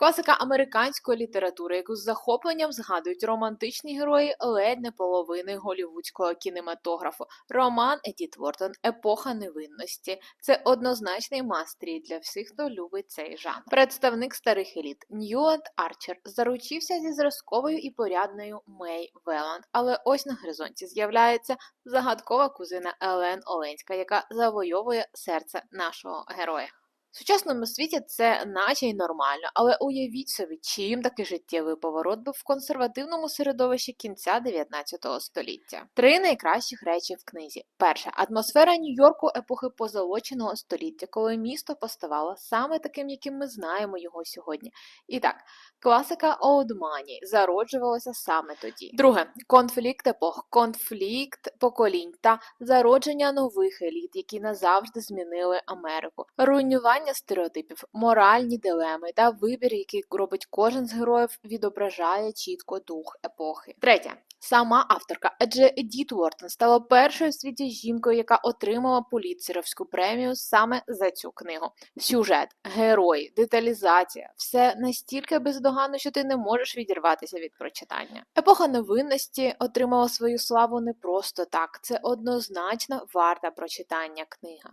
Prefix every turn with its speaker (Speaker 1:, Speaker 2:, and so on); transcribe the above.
Speaker 1: Класика американської літератури, яку з захопленням згадують романтичні герої ледь не половини голівудського кінематографу. Роман Едіт Вортон Епоха невинності. Це однозначний мастрій для всіх, хто любить цей жанр. Представник старих еліт Ньюланд Арчер заручився зі зразковою і порядною Мей Веланд, але ось на горизонті з'являється загадкова кузина Елен Оленська, яка завойовує серце нашого героя. Сучасному світі це наче й нормально, але уявіть собі, чим такий життєвий поворот був в консервативному середовищі кінця 19 століття. Три найкращих речі в книзі: перше атмосфера Нью-Йорку епохи позолоченого століття, коли місто поставало саме таким, яким ми знаємо його сьогодні. І так, класика Money зароджувалася саме тоді. Друге конфлікт епох, конфлікт поколінь та зародження нових еліт, які назавжди змінили Америку, руйнування стереотипів, моральні дилеми та вибір, який робить кожен з героїв, відображає чітко дух епохи. Третє. Сама авторка, адже Едіт Уортон стала першою в світі жінкою, яка отримала поліцеровську премію саме за цю книгу. Сюжет, герої, деталізація все настільки бездоганно, що ти не можеш відірватися від прочитання. Епоха невинності отримала свою славу не просто так. Це однозначно варта прочитання книга.